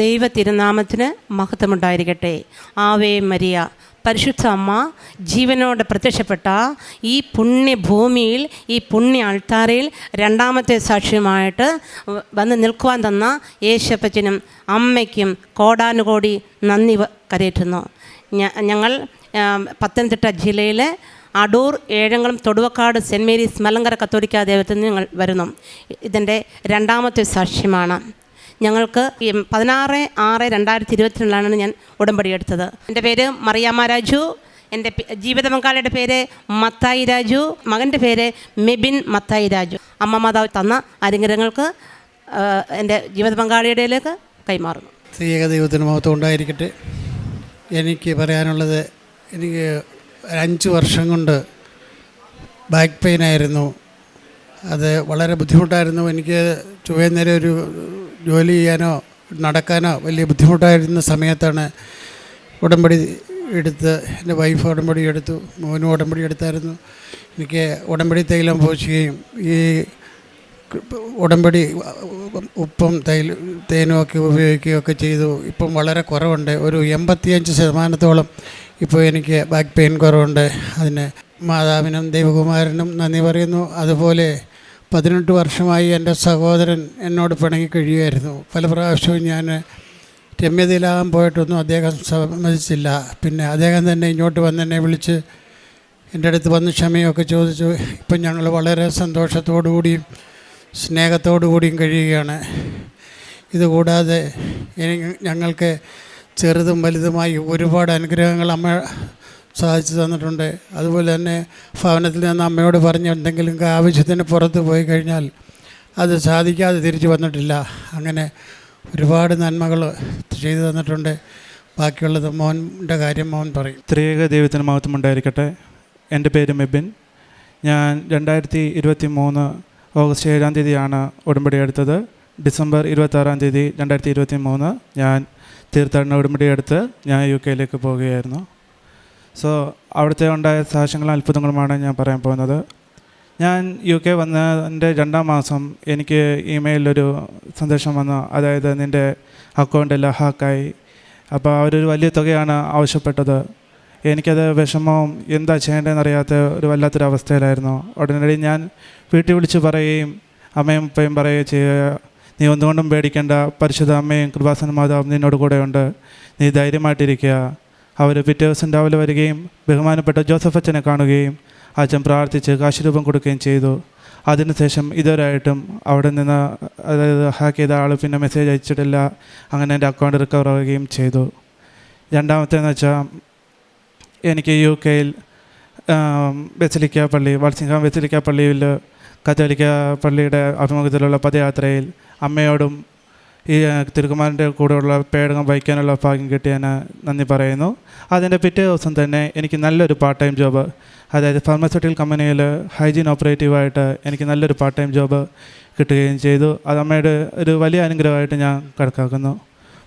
ദൈവ തിരുനാമത്തിന് മഹത്വമുണ്ടായിരിക്കട്ടെ. Ave Maria. പരിശുദ്ധ അമ്മ ജീവനോട് പ്രത്യക്ഷപ്പെട്ട ഈ പുണ്യഭൂമിയിൽ ഈ പുണ്യ അൾത്താരയിൽ രണ്ടാമത്തെ സാക്ഷ്യമായിട്ട് വന്ന് നിൽക്കുവാൻ തന്ന യേശപ്പച്ചനും അമ്മയ്ക്കും കോടാനുകോടി നന്ദി കരയറ്റുന്നു. ഞങ്ങൾ പത്തനംതിട്ട ജില്ലയിലെ Adoor Ezhamkulam Thoduvakkad Saint Mary's Malankara Catholic ദേവത്തിൽ നിന്ന് ഞങ്ങൾ വരുന്നു. ഇതിന്റെ രണ്ടാമത്തെ സാക്ഷ്യമാണ്. ഞങ്ങൾക്ക് പതിനാറ് ആറ് രണ്ടായിരത്തി ഇരുപത്തിരണ്ടിലാണ് ഞാൻ ഉടമ്പടി എടുത്തത്. എന്റെ പേര് മറിയാമ്മ രാജു. എന്റെ ജീവിത പങ്കാളിയുടെ പേര് മത്തായി രാജു. മകന്റെ പേര് മെബിൻ മത്തായി രാജു. അമ്മ മാതാവ് തന്ന അനുഗ്രഹങ്ങൾക്ക് എന്റെ ജീവിത പങ്കാളിയുടെയിലേക്ക് കൈമാറുന്നു. സ്ത്രീക ദൈവത്തിന് മഹത്വം ഉണ്ടായിരിക്കട്ടെ. എനിക്ക് പറയാനുള്ളത് എനിക്ക് അഞ്ച് വർഷം കൊണ്ട് ബാക്ക് പെയിൻ ആയിരുന്നു. അത് വളരെ ബുദ്ധിമുട്ടായിരുന്നു. എനിക്ക് ചൊവ്വേ നേരെ ഒരു ജോലി ചെയ്യാനോ നടക്കാനോ വലിയ ബുദ്ധിമുട്ടായിരുന്ന സമയത്താണ് ഉടമ്പടി എടുത്ത് എന്റെ വൈഫ് ഉടമ്പടി എടുത്തു മോനും ഉടമ്പടി എടുത്തായിരുന്നു. എനിക്ക് ഉടമ്പടി തൈലം പോഷിക്കുകയും ഈ ഉടമ്പടി ഉപ്പും തൈല തേനും ഒക്കെ ഉപയോഗിക്കുകയൊക്കെ ചെയ്തു. ഇപ്പം വളരെ കുറവുണ്ട്. ഒരു എൺപത്തിയഞ്ച് ശതമാനത്തോളം ഇപ്പോൾ എനിക്ക് ബാക്ക് പെയിൻ കുറവുണ്ട്. അതിന് മാതാവിനും ദൈവകുമാരനും നന്ദി പറയുന്നു. അതുപോലെ പതിനെട്ട് വർഷമായി എന്റെ സഹോദരൻ എന്നോട് പിണങ്ങി കഴിയുമായിരുന്നു. പല പ്രാവശ്യവും ഞാൻ രമ്യതയിലാകാൻ പോയിട്ടൊന്നും അദ്ദേഹം സമ്മതിച്ചില്ല. പിന്നെ അദ്ദേഹം തന്നെ ഇങ്ങോട്ട് വന്ന് എന്നെ വിളിച്ച് എന്റെ അടുത്ത് വന്ന് ക്ഷമയൊക്കെ ചോദിച്ചു. ഇപ്പം ഞങ്ങൾ വളരെ സന്തോഷത്തോടു കൂടിയും സ്നേഹത്തോടു കൂടിയും കഴിയുകയാണ്. ഇതുകൂടാതെ ഞങ്ങൾക്ക് ചെറുതും വലുതുമായി ഒരുപാട് അനുഗ്രഹങ്ങൾ അമ്മ സാധിച്ചു തന്നിട്ടുണ്ട്. അതുപോലെ തന്നെ ഭവനത്തിൽ നിന്ന് അമ്മയോട് പറഞ്ഞ് എന്തെങ്കിലും ആവശ്യത്തിന് പുറത്ത് പോയി കഴിഞ്ഞാൽ അത് സാധിക്കാതെ തിരിച്ചു വന്നിട്ടില്ല. അങ്ങനെ ഒരുപാട് നന്മകൾ ചെയ്തു തന്നിട്ടുണ്ട്. ബാക്കിയുള്ളത് മോന്റെ കാര്യം മോൻ പറയും. ത്രിയേക ദൈവത്തിന് മഹത്വം ഉണ്ടായിരിക്കട്ടെ. എന്റെ പേര് മെബിൻ. ഞാൻ രണ്ടായിരത്തി ഇരുപത്തി മൂന്ന് ഓഗസ്റ്റ് ഏഴാം തീയതിയാണ് ഉടമ്പടി എടുത്തത്. ഡിസംബർ ഇരുപത്താറാം തീയതി രണ്ടായിരത്തി ഇരുപത്തി മൂന്ന് ഞാൻ തീർത്ഥാടന ഉടമ്പടി എടുത്ത് ഞാൻ യു കെയിലേക്ക് പോവുകയായിരുന്നു സോ അവിടുത്തെ ഉണ്ടായ സാക്ഷ്യങ്ങളും അത്ഭുതങ്ങളുമാണ് ഞാൻ പറയാൻ പോകുന്നത്. ഞാൻ യു കെ വന്നതിന്റെ രണ്ടാം മാസം എനിക്ക് ഇമെയിലൊരു സന്ദേശം വന്നു. അതായത് നിന്റെ അക്കൗണ്ട് ഹാക്കായി അപ്പോൾ അവരൊരു വലിയ തുകയാണ് ആവശ്യപ്പെട്ടത്. എനിക്കത് വിഷമവും എന്താ ചെയ്യേണ്ടതെന്ന് അറിയാത്ത ഒരു വല്ലാത്തൊരു അവസ്ഥയിലായിരുന്നു. ഉടനടി ഞാൻ വീട്ടിൽ വിളിച്ച് പറയുകയും അമ്മയും ഉപ്പയും പറയുകയും ചെയ്യുക നീ ഒന്നുകൊണ്ടും പേടിക്കേണ്ട. പരിശുദ്ധ അമ്മയും കൃപാസന മാതാവും നിന്നോട് കൂടെയുണ്ട്. നീ ധൈര്യമായിട്ടിരിക്കുക. അവർ പിറ്റേ രാവിലെ വരികയും ബഹുമാനപ്പെട്ട ജോസഫ് അച്ഛനെ കാണുകയും അച്ഛൻ പ്രാർത്ഥിച്ച് കാശുരൂപം കൊടുക്കുകയും ചെയ്തു. അതിനുശേഷം ഇതുവരായിട്ടും അവിടെ നിന്ന് അതായത് ഹാക്ക് ചെയ്ത ആൾ പിന്നെ മെസ്സേജ് അയച്ചിട്ടില്ല. അങ്ങനെ എന്റെ അക്കൗണ്ട് റിക്കവർ ആവുകയും ചെയ്തു. രണ്ടാമത്തേന്ന് വെച്ചാൽ എനിക്ക് യു കെയിൽ ബെസിലിക്ക പള്ളി വത്സിംഗാം ബെസിലിക്ക പള്ളിയിൽ കത്തോലിക്ക പള്ളിയുടെ അഭിമുഖത്തിലുള്ള പദയാത്രയിൽ അമ്മയോടും ഈ തിരുക്കുമാരന്റെ കൂടെയുള്ള പേടകം വഹിക്കാനുള്ള ഭാഗ്യം ഞാൻ നന്ദി പറയുന്നു. അതിന്റെ പിറ്റേ ദിവസം തന്നെ എനിക്ക് നല്ലൊരു പാർട്ട് ടൈം ജോബ് അതായത് ഫാർമസ്യൂട്ടിക്കൽ കമ്പനിയിൽ ഹൈജീൻ ഓപ്പറേറ്റീവായിട്ട് എനിക്ക് നല്ലൊരു പാർട്ട് ടൈം ജോബ് കിട്ടുകയും ചെയ്തു. അത് അമ്മയുടെ ഒരു വലിയ അനുഗ്രഹമായിട്ട് ഞാൻ കണക്കാക്കുന്നു.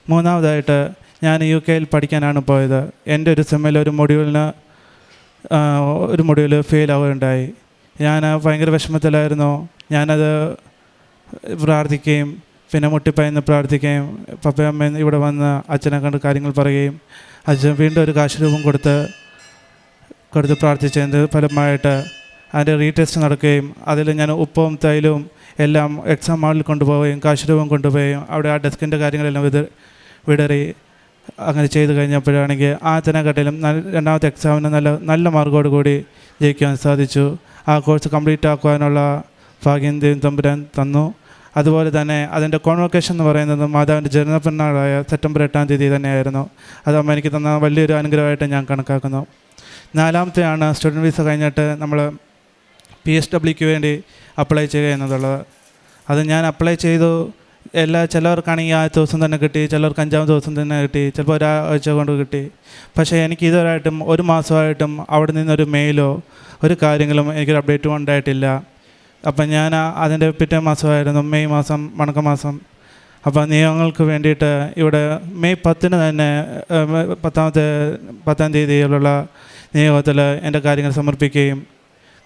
മൂന്നാമതായിട്ട് ഞാൻ യു കെയിൽ പഠിക്കാനാണ് പോയത്. എന്റെ ഒരു സെമ്മിൽ ഒരു മൊഡ്യൂളിന് ഒരു മൊഡ്യൂൾ ഫെയിൽ ആവുകയുണ്ടായി. ഞാൻ ഭയങ്കര വിഷമത്തിലായിരുന്നു. ഞാനത് പ്രാർത്ഥിക്കുകയും പിന്നെ മുട്ടിപ്പയന്ന് പ്രാർത്ഥിക്കുകയും പപ്പയമ്മ ഇവിടെ വന്ന് അച്ഛനെ കണ്ട് കാര്യങ്ങൾ പറയുകയും അച്ഛൻ വീണ്ടും ഒരു കാശ് രൂപം കൊടുത്ത് കൊടുത്ത് പ്രാർത്ഥിച്ചതിന്റെ ഫലമായിട്ട് അതിന്റെ റീടെസ്റ്റ് നടക്കുകയും അതിൽ ഞാൻ ഉപ്പും തൈലവും എല്ലാം എക്സാം ഹാളിൽ കൊണ്ടുപോവുകയും കാശ് രൂപം കൊണ്ടുപോവുകയും അവിടെ ആ ഡെസ്കിന്റെ കാര്യങ്ങളെല്ലാം വിത വിടറി അങ്ങനെ ചെയ്ത് കഴിഞ്ഞപ്പോഴാണെങ്കിൽ ആ നല്ല രണ്ടാമത്തെ എക്സാമിന് നല്ല നല്ല മാർക്കോട് കൂടി ജയിക്കാൻ സാധിച്ചു. ആ കോഴ്സ് കംപ്ലീറ്റ് ആക്കുവാനുള്ള ഭാഗ്യം ദൈവം തമ്പുരാൻ തന്നു. അതുപോലെ തന്നെ അതിന്റെ കോൺവൊക്കേഷൻ എന്ന് പറയുന്നത് മാതാവിന്റെ ജനനപ്പെരുന്നാളായ സെപ്റ്റംബർ എട്ടാം തീയതി തന്നെയായിരുന്നു. അത് അമ്മ എനിക്ക് തന്ന വലിയൊരു അനുഗ്രഹമായിട്ട് ഞാൻ കണക്കാക്കുന്നു. നാലാമത്തെയാണ് സ്റ്റുഡന്റ് വിസ കഴിഞ്ഞിട്ട് നമ്മൾ പി എസ് ഡബ്ല്യുക്ക് വേണ്ടി അപ്ലൈ ചെയ്യുക എന്നുള്ളത്. അത് ഞാൻ അപ്ലൈ ചെയ്തു. എല്ലാ ചിലവർക്കാണെങ്കിൽ ആദ്യത്തെ ദിവസം തന്നെ കിട്ടി ചിലർക്ക് അഞ്ചാം ദിവസം തന്നെ കിട്ടി ചിലപ്പോൾ ഒരാഴ്ച കൊണ്ട് കിട്ടി. പക്ഷേ എനിക്ക് ഇതുവരായിട്ടും ഒരു മാസമായിട്ടും അവിടെ നിന്നൊരു മെയിലോ ഒരു കാര്യങ്ങളും എനിക്കൊരു അപ്ഡേറ്റും ഉണ്ടായിട്ടില്ല. അപ്പം ഞാൻ അതിന്റെ പിറ്റേ മാസമായിരുന്നു മെയ് മാസം മണക്ക മാസം. അപ്പോൾ നിയമങ്ങൾക്ക് വേണ്ടിയിട്ട് ഇവിടെ മെയ് പത്തിന് തന്നെ പത്താമത്തെ പത്താം തീയതിയിലുള്ള നിയോഗത്തിൽ എന്റെ കാര്യങ്ങൾ സമർപ്പിക്കുകയും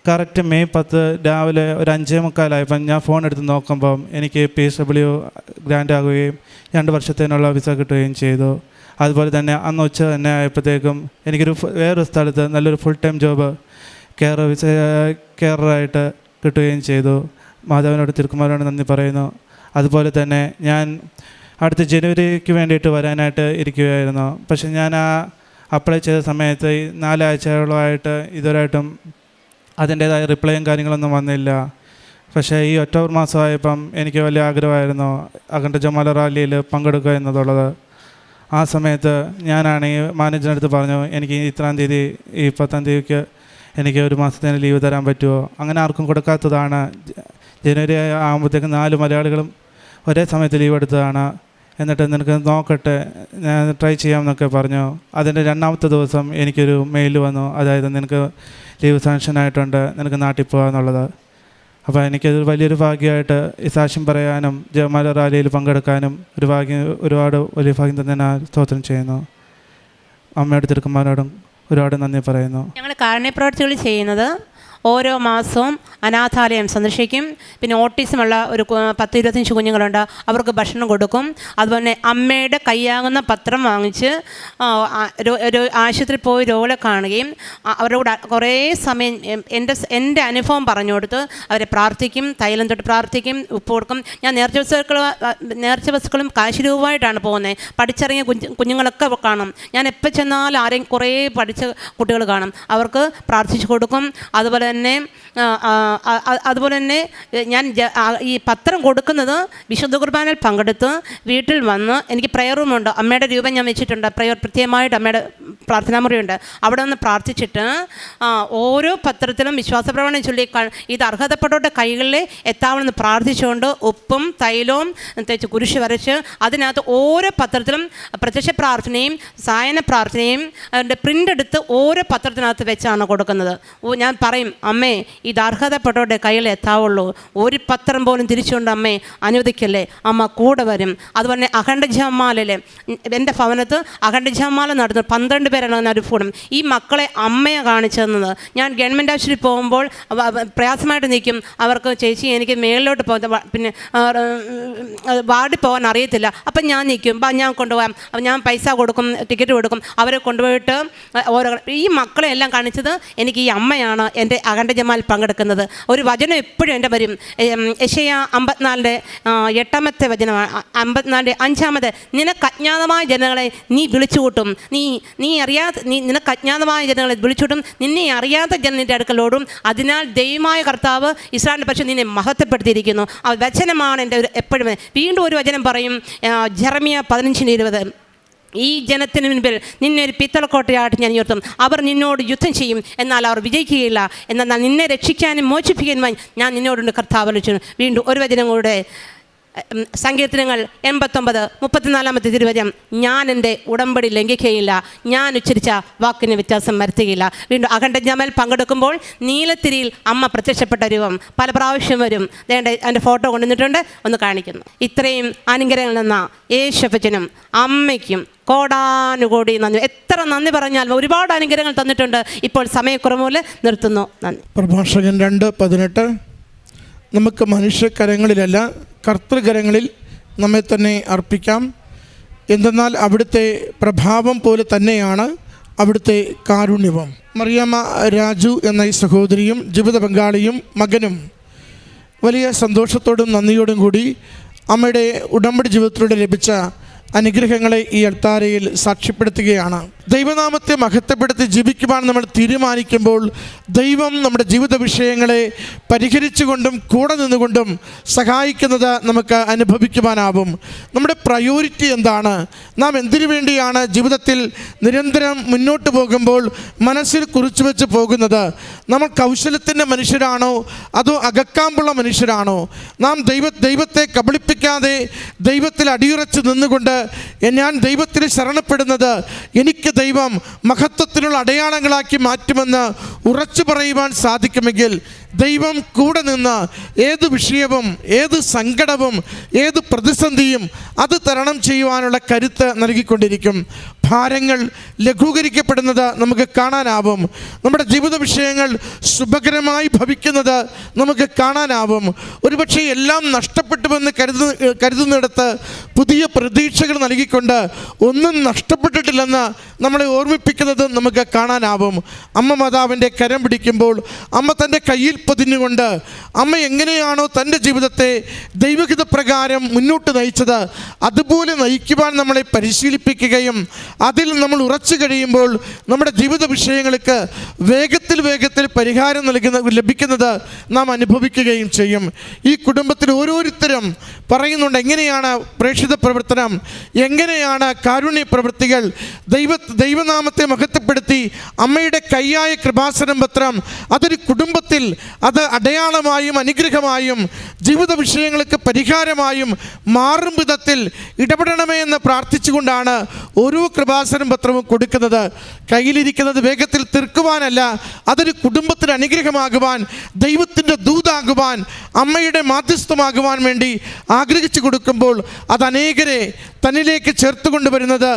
കറക്റ്റ് മെയ് പത്ത് രാവിലെ ഒരു അഞ്ചേ മുക്കാലായപ്പം ഞാൻ ഫോൺ എടുത്ത് നോക്കുമ്പം എനിക്ക് പി എസ് ഡബ്ല്യു ഗ്രാൻഡ് ആകുകയും രണ്ട് വർഷത്തേനുള്ള വിസ കിട്ടുകയും ചെയ്തു. അതുപോലെ തന്നെ അന്ന് ഉച്ച തന്നെ ആയപ്പോഴത്തേക്കും എനിക്കൊരു വേറൊരു സ്ഥലത്ത് നല്ലൊരു full time job care visa കെയറായിട്ട് കിട്ടുകയും ചെയ്തു. മാധവനോട് തിരുക്കുമാരോട് നന്ദി പറയുന്നു. അതുപോലെ തന്നെ ഞാൻ അടുത്ത ജനുവരിക്ക് വേണ്ടിയിട്ട് വരാനായിട്ട് ഇരിക്കുകയായിരുന്നു. പക്ഷെ ഞാൻ ആ അപ്ലൈ ചെയ്ത സമയത്ത് നാലാഴ്ചകളായിട്ട് ഇതുവരായിട്ടും അതിന്റേതായ റിപ്ലൈയും കാര്യങ്ങളൊന്നും വന്നില്ല. പക്ഷേ ഈ ഒക്ടോബർ മാസമായപ്പം എനിക്ക് വലിയ ആഗ്രഹമായിരുന്നു അഖണ്ഡ ജമാല റാലിയിൽ പങ്കെടുക്കുക എന്നതുള്ളത്. ആ സമയത്ത് ഞാനാണെങ്കിൽ മാനേജറിനടുത്ത് പറഞ്ഞു എനിക്ക് ഇത്രാം തീയതി ഈ പത്താം തീയതിക്ക് എനിക്ക് ഒരു മാസത്തിന് ലീവ് തരാൻ പറ്റുമോ അങ്ങനെ ആർക്കും കൊടുക്കാത്തതാണ്. ജനുവരി ആകുമ്പോഴത്തേക്കും നാല് മലയാളികളും ഒരേ സമയത്ത് ലീവ് എടുത്തതാണ്. എന്നിട്ട് നിനക്ക് നോക്കട്ടെ ഞാൻ ട്രൈ ചെയ്യാമെന്നൊക്കെ പറഞ്ഞു. അതിന്റെ രണ്ടാമത്തെ ദിവസം എനിക്കൊരു മെയിൽ വന്നു. അതായത് നിനക്ക് ലീവ് സാങ്ഷൻ ആയിട്ടുണ്ട്. നിനക്ക് നാട്ടിൽ പോകാമെന്നുള്ളത്. അപ്പോൾ എനിക്കത് വലിയൊരു ഭാഗ്യമായിട്ട് ഈ സാക്ഷ്യം പറയാനും ജയമാല റാലിയിൽ പങ്കെടുക്കാനും ഒരു ഭാഗ്യം ഒരുപാട് വലിയ ഭാഗ്യം തന്നെ ഞാൻ സ്തോത്രം ചെയ്യുന്നു. അമ്മയുടെ തിരുക്കുമാരോടും ഒരുപാട് നന്ദി പറയുന്നു. ഞങ്ങൾ കാരുണ്യപ്രവർത്തികൾ ചെയ്യുന്നത് ഓരോ മാസവും അനാഥാലയം സന്ദർശിക്കും. പിന്നെ ഓട്ടിസമുള്ള ഒരു പത്ത് ഇരുപത്തഞ്ച് കുഞ്ഞുങ്ങളുണ്ട്. അവർക്ക് ഭക്ഷണം കൊടുക്കും. അതുപോലെ അമ്മയുടെ കൈയാകുന്ന പത്രം വാങ്ങിച്ച് ഒരു ആശുപത്രിയിൽ പോയി രോഗികളെ കാണുകയും അവരോട് കുറേ സമയം എന്റെ എന്റെ അനുഭവം പറഞ്ഞു കൊടുത്ത് അവരെ പ്രാർത്ഥിക്കും തൈലം തൊട്ട് പ്രാർത്ഥിക്കും ഉപ്പ് കൊടുക്കും. ഞാൻ നേർച്ച വസ്തുക്കൾ നേർച്ച വസ്തുക്കളും കാശ് രൂപമായിട്ടാണ് പോകുന്നത്. പഠിച്ചിറങ്ങിയ കുഞ്ഞ് കുഞ്ഞുങ്ങളൊക്കെ കാണും. ഞാൻ എപ്പോൾ ചെന്നാലും ആരെയും കുറേ പഠിച്ച കുട്ടികൾ കാണും. അവർക്ക് പ്രാർത്ഥിച്ചു കൊടുക്കും. അതുപോലെ തന്നെ അതുപോലെ തന്നെ ഞാൻ ഈ പത്രം കൊടുക്കുന്നത് വിശുദ്ധ കുർബാനയിൽ പങ്കെടുത്ത് വീട്ടിൽ വന്ന് എനിക്ക് പ്രയർ റൂമുണ്ട് അമ്മയുടെ രൂപം ഞാൻ വെച്ചിട്ടുണ്ട്. പ്രയർ പ്രത്യേകമായിട്ട് അമ്മയുടെ പ്രാർത്ഥനാ മുറിയുണ്ട് അവിടെ വന്ന് പ്രാർത്ഥിച്ചിട്ട് ഓരോ പത്രത്തിലും വിശ്വാസപ്രമാണം ചൊല്ലി ഇത് അർഹതപ്പെട്ടവരുടെ കൈകളിൽ എത്താവണമെന്ന് പ്രാർത്ഥിച്ചുകൊണ്ട് ഉപ്പും തൈലവും തേച്ച് കുരിശ് വരച്ച് അതിനകത്ത് ഓരോ പത്രത്തിലും പ്രത്യക്ഷ പ്രാർത്ഥനയും സായന പ്രാർത്ഥനയും അതിന്റെ പ്രിന്റ് എടുത്ത് ഓരോ പത്രത്തിനകത്ത് വെച്ചാണ് കൊടുക്കുന്നത്. ഞാൻ പറയും അമ്മേ ഇത് അർഹതപ്പെട്ടവരുടെ കയ്യിൽ എത്താവുള്ളൂ. ഒരു പത്രം പോലും തിരിച്ചുകൊണ്ട് അമ്മേ അനുവദിക്കല്ലേ? അമ്മ കൂടെ വരും. അതുപോലെ തന്നെ അഖണ്ഡ ജമാലിലെ എന്റെ ഭവനത്ത് അഖണ്ഡ ജമാല നടന്നു പന്ത്രണ്ട് പേരാണ് ഒരു ഫോണും. ഈ മക്കളെ അമ്മയെ കാണിച്ചു തന്നത്. ഞാൻ ഗവൺമെന്റ് ആശുപത്രി പോകുമ്പോൾ പ്രയാസമായിട്ട് നിൽക്കും. അവർക്ക് ചേച്ചി എനിക്ക് മേളിലോട്ട് പോകുന്ന പിന്നെ വാർഡിൽ പോകാൻ അറിയത്തില്ല. അപ്പം ഞാൻ നിൽക്കും. ബാ ഞാൻ കൊണ്ടുപോകാം. അപ്പം ഞാൻ പൈസ കൊടുക്കും ടിക്കറ്റ് കൊടുക്കും. അവരെ കൊണ്ടുപോയിട്ട് ഓരോ ഈ മക്കളെ എല്ലാം കാണിച്ചത് എനിക്ക് ഈ അമ്മയാണ്. എന്റെ അഖണ്ഡ ജമാൽ പങ്കെടുക്കുന്നത്. ഒരു വചനം എപ്പോഴും എന്റെ വരും. യശയ അമ്പത്തിനാലിന്റെ എട്ടാമത്തെ വചനമാണ് അമ്പത്തിനാലിന്റെ അഞ്ചാമത് നിനക്ക് അജ്ഞാതമായ ജനങ്ങളെ നീ വിളിച്ചുകൂട്ടും. നീ നീ അറിയാത്ത നീ നിനക്ക് അജ്ഞാതമായ ജനങ്ങളെ വിളിച്ചുകൂട്ടും. നിന്നെ അറിയാത്ത ജനത്തിന്റെ അടുക്കലോടും അതിനാൽ ദൈവമായ കർത്താവ് ഇസ്രായേലിന്റെ പക്ഷേ നിന്നെ മഹത്വപ്പെടുത്തിയിരിക്കുന്നു. ആ വചനമാണ് എന്റെ ഒരു എപ്പോഴും. വീണ്ടും ഒരു വചനം പറയും ജെറമിയ പതിനഞ്ചിന് ഇരുപത്. ഈ ജനത്തിന് മുൻപിൽ നിന്നെ ഒരു പിത്തളക്കോട്ടയായിട്ട് ഞാൻ ഉയർത്തും. അവർ നിന്നോട് യുദ്ധം ചെയ്യും എന്നാൽ അവർ വിജയിക്കുകയില്ല. എന്നാൽ നിന്നെ രക്ഷിക്കാനും മോചിപ്പിക്കാനുമായി ഞാൻ നിന്നോടുണ്ട് കർത്താവ് വീണ്ടും ഒരു വചനം കൂടെ സങ്കീർത്തനങ്ങൾ എൺപത്തൊമ്പത് മുപ്പത്തിനാലാമത്തെ തിരുവചനം. ഞാൻ എന്റെ ഉടമ്പടി ലംഘിക്കുകയില്ല. ഞാൻ ഉച്ചരിച്ച വാക്കിന് വ്യത്യാസം വരുത്തുകയില്ല. വീണ്ടും അഖണ്ഡ ജമൽ പങ്കെടുക്കുമ്പോൾ നീലത്തിരിയിൽ അമ്മ പ്രത്യക്ഷപ്പെട്ട രൂപം പല പ്രാവശ്യം വരും. വേണ്ട എന്റെ ഫോട്ടോ കൊണ്ടുവന്നിട്ടുണ്ട്. ഒന്ന് കാണിക്കുന്നു. ഇത്രയും അനുഗ്രഹങ്ങൾ നിന്ന യേശപ്പച്ചനും അമ്മയ്ക്കും കോടാനുകോടി നന്ദി. എത്ര നന്ദി പറഞ്ഞാൽ ഒരുപാട് അനുഗ്രഹങ്ങൾ തന്നിട്ടുണ്ട്. ഇപ്പോൾ സമയക്കുറവ് നിർത്തുന്നു. നന്ദി. പ്രഭാഷകൻ രണ്ട് പതിനെട്ട്. നമുക്ക് മനുഷ്യകരങ്ങളിലല്ല കർത്തൃകരങ്ങളിൽ നമ്മെ തന്നെ അർപ്പിക്കാം. എന്തെന്നാൽ അവിടുത്തെ പ്രഭാവം പോലെ തന്നെയാണ് അവിടുത്തെ കാരുണ്യവും. മറിയാമ്മ രാജു എന്ന ഈ സഹോദരിയും ജീവിത പങ്കാളിയും മകനും വലിയ സന്തോഷത്തോടും നന്ദിയോടും കൂടി അമ്മയുടെ ഉടമ്പടി ജീവിതത്തിലൂടെ ലഭിച്ച അനുഗ്രഹങ്ങളെ ഈ അൾത്താരയിൽ സാക്ഷ്യപ്പെടുത്തുകയാണ്. ദൈവനാമത്തെ മഹത്വപ്പെടുത്തി ജീവിക്കുവാൻ നമ്മൾ തീരുമാനിക്കുമ്പോൾ ദൈവം നമ്മുടെ ജീവിത വിഷയങ്ങളെ പരിഹരിച്ചുകൊണ്ടും കൂടെ നിന്നുകൊണ്ടും സഹായിക്കുന്നത് നമുക്ക് അനുഭവിക്കുവാനാവും. നമ്മുടെ പ്രയോറിറ്റി എന്താണ്? നാം എന്തിനു വേണ്ടിയാണ് ജീവിതത്തിൽ നിരന്തരം മുന്നോട്ട് പോകുമ്പോൾ മനസ്സിൽ കുറിച്ചു വെച്ച് പോകുന്നത്? നമ്മൾ കൗശലത്തിന്റെ മനുഷ്യരാണോ? അതോ അകക്കാമ്പുള്ള മനുഷ്യരാണോ? നാം ദൈവ ദൈവത്തെ കബളിപ്പിക്കാതെ ദൈവത്തിൽ അടിയുറച്ച് നിന്നുകൊണ്ട് ഞാൻ ദൈവത്തിൽ ശരണപ്പെടുന്നത് എനിക്ക് ദൈവം മഹത്വത്തിനുള്ള അടയാളങ്ങളാക്കി മാറ്റുമെന്ന് ഉറച്ചു പറയുവാൻ സാധിക്കുമെങ്കിൽ ദൈവം കൂടെ നിന്ന് ഏത് വിഷയവും ഏത് സങ്കടവും ഏത് പ്രതിസന്ധിയും അത് തരണം ചെയ്യുവാനുള്ള കരുത്ത് നൽകിക്കൊണ്ടിരിക്കും. ഭാരങ്ങൾ ലഘൂകരിക്കപ്പെടുന്നത് നമുക്ക് കാണാനാവും. നമ്മുടെ ജീവിത വിഷയങ്ങൾ ശുഭകരമായി ഭവിക്കുന്നത് നമുക്ക് കാണാനാവും. ഒരുപക്ഷെ എല്ലാം നഷ്ടപ്പെട്ടുവെന്ന് കരുത കരുതുന്നിടത്ത് പുതിയ പ്രതീക്ഷകൾ നൽകിക്കൊണ്ട് ഒന്നും നഷ്ടപ്പെട്ടിട്ടില്ലെന്ന് നമ്മളെ ഓർമ്മിപ്പിക്കുന്നത് നമുക്ക് കാണാനാവും. അമ്മ മാതാവിന്റെ കരം പിടിക്കുമ്പോൾ അമ്മ തന്റെ കയ്യിൽ പൊതിഞ്ഞുകൊണ്ട് അമ്മ എങ്ങനെയാണോ തന്റെ ജീവിതത്തെ ദൈവഹിത പ്രകാരം മുന്നോട്ട് നയിച്ചത് അതുപോലെ നയിക്കുവാൻ നമ്മളെ പരിശീലിപ്പിക്കുകയും അതിൽ നമ്മൾ ഉറച്ചു കഴിയുമ്പോൾ നമ്മുടെ ജീവിത വിഷയങ്ങൾക്ക് വേഗത്തിൽ വേഗത്തിൽ പരിഹാരം നൽകുന്ന ലഭിക്കുന്നത് നാം അനുഭവിക്കുകയും ചെയ്യും. ഈ കുടുംബത്തിൽ ഓരോരുത്തരും പറയുന്നുണ്ട് എങ്ങനെയാണ് പ്രേക്ഷിത പ്രവർത്തനം? എങ്ങനെയാണ് കാരുണ്യ പ്രവൃത്തികൾ? ദൈവ ദൈവനാമത്തെ മഹത്വപ്പെടുത്തി അമ്മയുടെ കൈയായ കൃപാസനം പത്രം അതൊരു കുടുംബത്തിൽ അത് അടയാളമായും അനുഗ്രഹമായും ജീവിത വിഷയങ്ങൾക്ക് പരിഹാരമായും മാറും വിധത്തിൽ ഇടപെടണമേ എന്ന് പ്രാർത്ഥിച്ചുകൊണ്ടാണ് ഓരോ കൃപാസനം പത്രവും കൊടുക്കുന്നത് കയ്യിലിരിക്കുന്നത് വേഗത്തിൽ തീർക്കുവാനല്ല അതൊരു കുടുംബത്തിന് അനുഗ്രഹമാകുവാൻ ദൈവത്തിന്റെ ദൂതാകുവാൻ അമ്മയുടെ മാധ്യസ്ഥമാകുവാൻ വേണ്ടി ആഗ്രഹിച്ചു കൊടുക്കുമ്പോൾ അത് അനേകരെ തന്നിലേക്ക് ചേർത്ത് കൊണ്ടുവരുന്നത്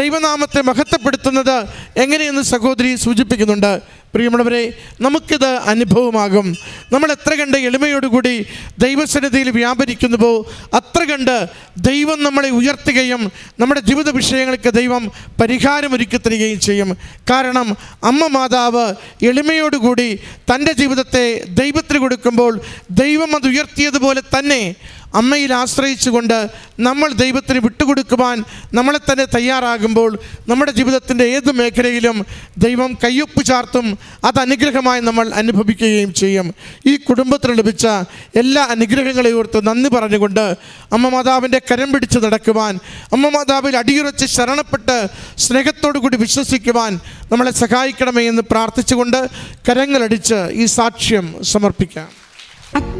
ദൈവനാമത്തെ മഹത്വപ്പെടുത്തുന്നത് എങ്ങനെയെന്ന് സഹോദരി സൂചിപ്പിക്കുന്നുണ്ട്. പ്രിയമുള്ളവരെ നമുക്കിത് അനുഭവമാകും. നമ്മൾ എത്ര കണ്ട് എളിമയോടുകൂടി ദൈവസന്നിധിയിൽ വ്യാപരിക്കുന്നുവോ അത്ര കണ്ട് ദൈവം നമ്മളെ ഉയർത്തുകയും നമ്മുടെ ജീവിത വിഷയങ്ങൾക്ക് ദൈവം പരിഹാരമൊരുക്കി തരികയും ചെയ്യും. കാരണം അമ്മ മാതാവ് എളിമയോടുകൂടി തന്റെ ജീവിതത്തെ ദൈവത്തിന് കൊടുക്കുമ്പോൾ ദൈവം അത് ഉയർത്തിയതുപോലെ തന്നെ അമ്മയിൽ ആശ്രയിച്ചുകൊണ്ട് നമ്മൾ ദൈവത്തിന് വിട്ടുകൊടുക്കുവാൻ നമ്മളെ തന്നെ തയ്യാറാകുമ്പോൾ നമ്മുടെ ജീവിതത്തിന്റെ ഏത് മേഖലയിലും ദൈവം കയ്യൊപ്പ് ചാർത്തും അത് അനുഗ്രഹമായി നമ്മൾ അനുഭവിക്കുകയും ചെയ്യും. ഈ കുടുംബത്തിന് ലഭിച്ച എല്ലാ അനുഗ്രഹങ്ങളെയും ഓർത്ത് നന്ദി പറഞ്ഞുകൊണ്ട് അമ്മ മാതാവിന്റെ കരം പിടിച്ച് നടക്കുവാൻ അമ്മ മാതാവിൽ അടിയുറച്ച് ശരണപ്പെട്ട് സ്നേഹത്തോടു കൂടി വിശ്വസിക്കുവാൻ നമ്മളെ സഹായിക്കണമേ എന്ന് പ്രാർത്ഥിച്ചുകൊണ്ട് കരങ്ങളടിച്ച് ഈ സാക്ഷ്യം സമർപ്പിക്കാം.